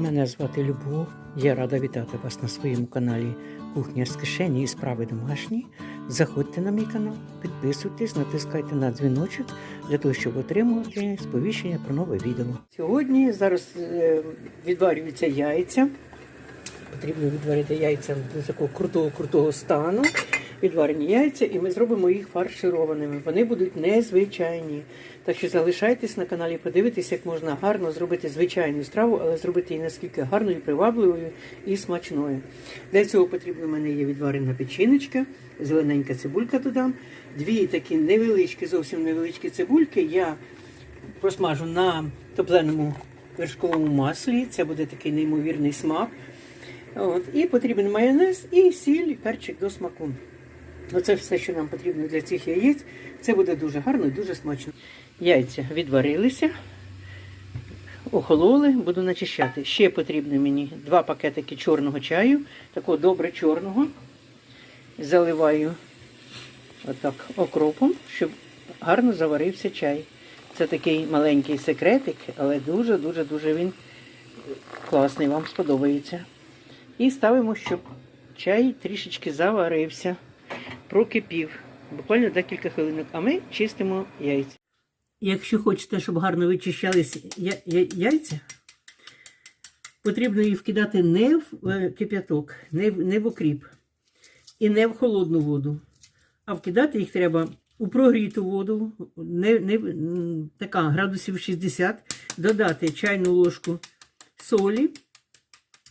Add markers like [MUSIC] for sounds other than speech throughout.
Мене звати Любов. Я рада вітати вас на своєму каналі Кухня з кишені і справи домашні. Заходьте на мій канал, підписуйтесь, натискайте на дзвіночок для того, щоб отримувати сповіщення про нове відео. Сьогодні зараз е, відварюються яйця. Потрібно відварити яйця до такого крутого крутого стану. Відварені яйця, і ми зробимо їх фаршированими. Вони будуть незвичайні. Так що залишайтесь на каналі, подивитесь, як можна гарно зробити звичайну страву, але зробити її наскільки гарною, привабливою і смачною. Для цього потрібно в мене є відварена печіночка, зелененька цибулька додам. Дві такі невеличкі, зовсім невеличкі цибульки. Я просмажу на топленому вершковому маслі. Це буде такий неймовірний смак. От. І потрібен майонез і сіль, перчик до смаку. Оце все, що нам потрібно для цих яєць. Це буде дуже гарно і дуже смачно. Яйця відварилися, охололи, буду начищати. Ще потрібно мені два пакетики чорного чаю, такого добре чорного. Заливаю отак окропом, щоб гарно заварився чай. Це такий маленький секретик, але дуже-дуже дуже він класний, вам сподобається. І ставимо, щоб чай трішечки заварився, прокипів. Буквально декілька хвилинок. А ми чистимо яйця. Якщо хочете, щоб гарно вичищалися я- я- яйця, потрібно їх вкидати не в е, кип'яток, не в, не в окріп і не в холодну воду. А вкидати їх треба у прогріту воду, не, не, така градусів 60, додати чайну ложку солі.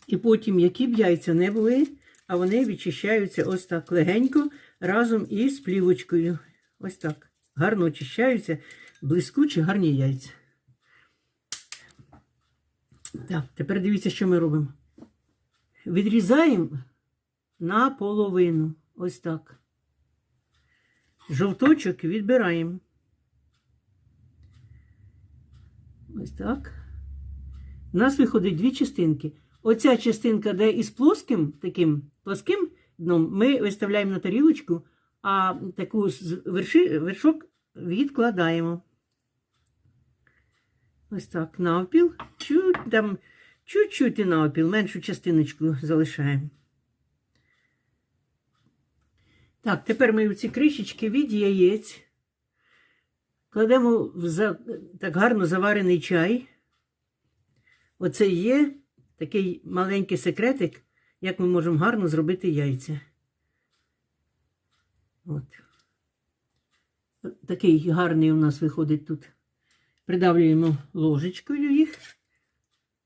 І потім, які б яйця не були, а вони відчищаються ось так легенько разом із плівочкою. Ось так. Гарно очищаються, блискучі, гарні яйця. Так, тепер дивіться, що ми робимо. Відрізаємо наполовину. Ось так. Жовточок відбираємо. Ось так. У нас виходить дві частинки. Оця частинка, де із плоским, таким плоским дном, ми виставляємо на тарілочку, а таку верши, вершок відкладаємо. Ось так, навпіл. Чуть, там, чуть-чуть і навпіл, меншу частиночку залишаємо. Так, тепер ми ці кришечки від яєць кладемо в так гарно заварений чай. Оце є такий маленький секретик, як ми можемо гарно зробити яйця. От. Такий гарний у нас виходить тут. Придавлюємо ложечкою їх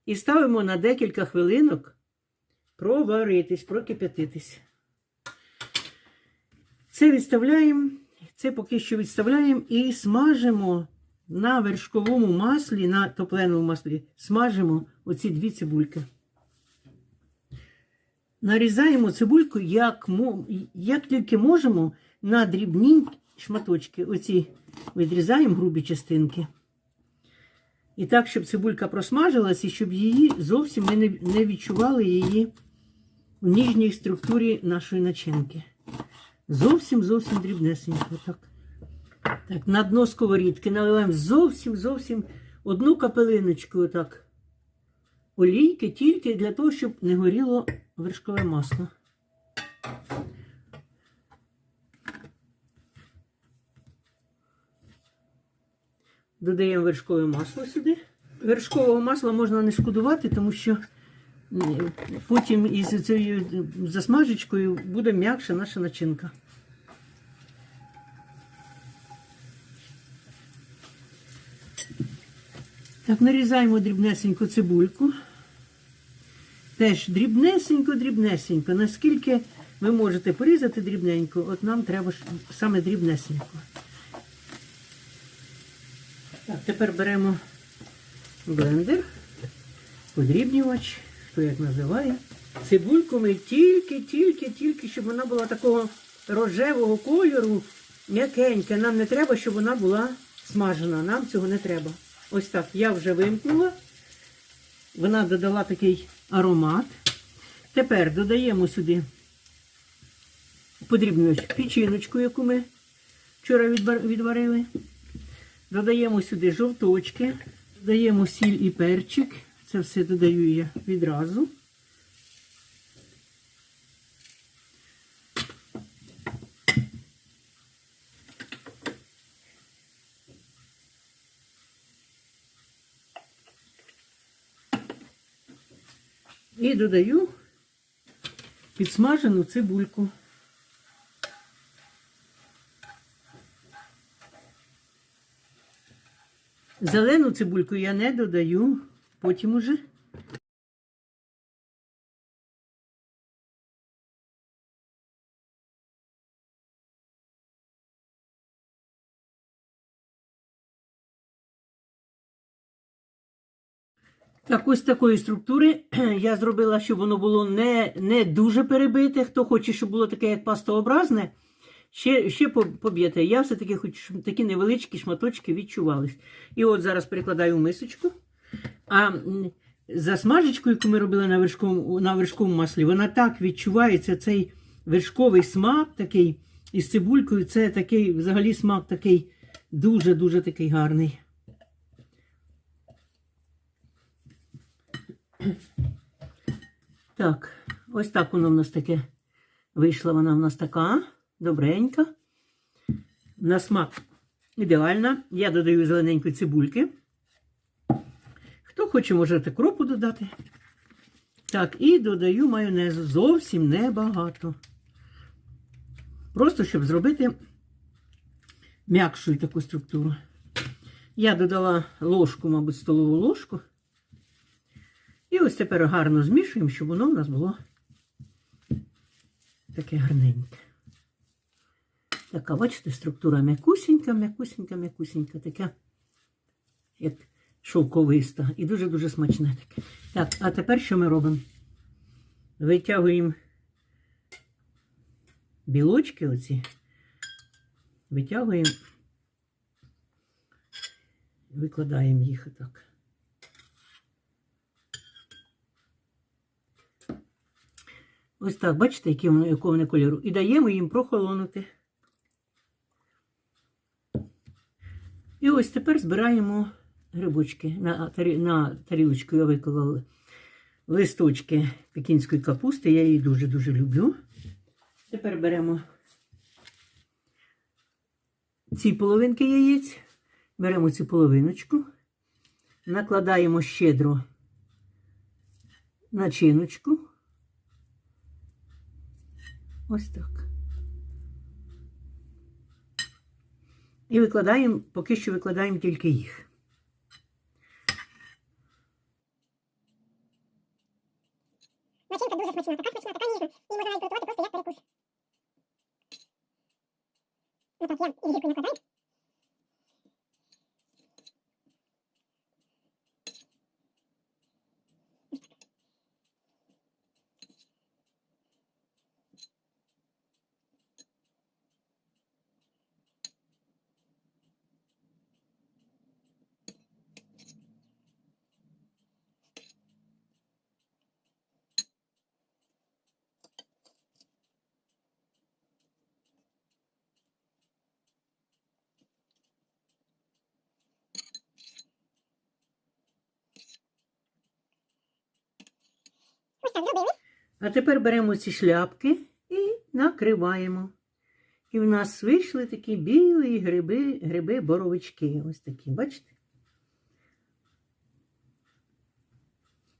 і ставимо на декілька хвилинок проваритись, прокип'ятитись. Це відставляємо, це поки що відставляємо і смажимо на вершковому маслі, на топленому маслі, смажимо оці дві цибульки. Нарізаємо цибульку, як, як тільки можемо, на дрібні шматочки. Оці відрізаємо грубі частинки. І так, щоб цибулька просмажилась, і щоб її зовсім ми не, відчували її в ніжній структурі нашої начинки. Зовсім зовсім дрібнесенько. Так. Так, на дно сковорідки наливаємо зовсім зовсім одну капелиночку отак. Олійки тільки для того, щоб не горіло вершкове масло. Додаємо вершкове масло сюди. Вершкового масла можна не шкодувати, тому що потім із цією засмажечкою буде м'якша наша начинка. Так, нарізаємо дрібнесеньку цибульку. Теж дрібнесенько-дрібнесенько. Наскільки ви можете порізати дрібненько, от нам треба саме дрібнесенько. Так, тепер беремо блендер, подрібнювач, хто як називає. Цибульку ми тільки, тільки, тільки, щоб вона була такого рожевого кольору, м'якенька. Нам не треба, щоб вона була смажена. Нам цього не треба. Ось так я вже вимкнула. Вона додала такий аромат. Тепер додаємо сюди подрібну печіночку, яку ми вчора відварили. Додаємо сюди жовточки, додаємо сіль і перчик. Це все додаю я відразу. І додаю підсмажену цибульку. Зелену цибульку я не додаю, потім уже. Так, ось такої структури [CLEARS THROAT] я зробила, щоб воно було не, не дуже перебите. Хто хоче, щоб було таке, як пастообразне, ще, ще поб'єте. Я все-таки хочу, щоб такі невеличкі шматочки відчувались. І от зараз перекладаю мисочку. А м, засмажечку, яку ми робили на вершковому, на вершковому маслі, вона так відчувається, цей вершковий смак такий із цибулькою. Це такий, взагалі, смак такий дуже-дуже такий гарний. Так, ось так воно в нас таке. Вийшла вона в нас така, добренька. На смак ідеальна. Я додаю зелененької цибульки. Хто хоче, можете кропу додати. Так, і додаю майонезу. Зовсім небагато. Просто щоб зробити м'якшу таку структуру. Я додала ложку, мабуть, столову ложку. І ось тепер гарно змішуємо, щоб воно в нас було таке гарненьке. Така, бачите, структура м'якусінька, м'якусінька, м'якусінька, така, як шовковиста. І дуже-дуже смачне таке. Так, а тепер що ми робимо? Витягуємо білочки оці, витягуємо, викладаємо їх отак. Ось так, бачите, якого вони кольору. І даємо їм прохолонути. І ось тепер збираємо грибочки. На, тарі, на тарілочку я виклала листочки пекінської капусти. Я її дуже-дуже люблю. Тепер беремо ці половинки яєць, беремо цю половиночку, накладаємо щедро начиночку. Ось так. І викладаємо, поки що викладаємо тільки їх. Начинка дуже смачна, така смачна, така ніжна. Її можна навіть приготувати просто як перекус. Отак, я і гірку накладаю. Ось так зробили. А тепер беремо ці шляпки і накриваємо. І в нас вийшли такі білі гриби, гриби боровички. Ось такі, бачите?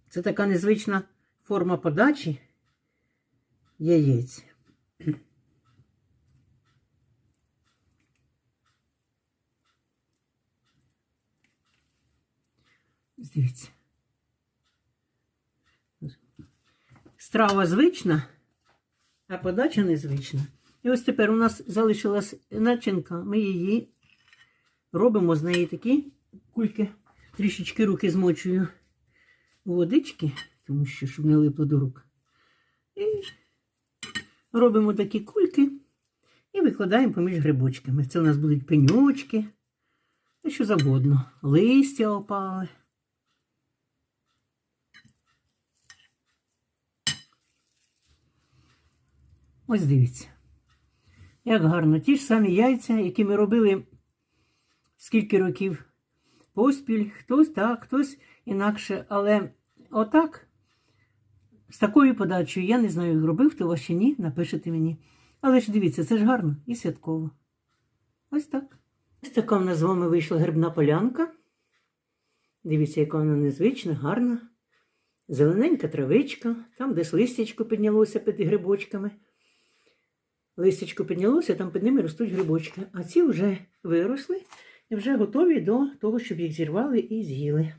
Це така незвична форма подачі яєць. Дивіться. Страва звична, а подача незвична. І ось тепер у нас залишилась начинка. Ми її робимо з неї такі кульки. Трішечки руки змочую у водички, тому що щоб не липло до рук. І робимо такі кульки і викладаємо поміж грибочками. Це у нас будуть пеньочки, що завгодно. Листя опали. Ось дивіться. Як гарно. Ті ж самі яйця, які ми робили скільки років поспіль, хтось так, хтось інакше, але отак. З такою подачею, я не знаю, робив у вас чи ні, напишете мені. Але ж дивіться, це ж гарно і святково. Ось так. Ось така в нас з вами вийшла грибна полянка. Дивіться, яка вона незвична, гарна. Зелененька травичка, там десь листячко піднялося під грибочками. Листячко піднялося, там під ними ростуть грибочки. А ці вже виросли і вже готові до того, щоб їх зірвали і з'їли.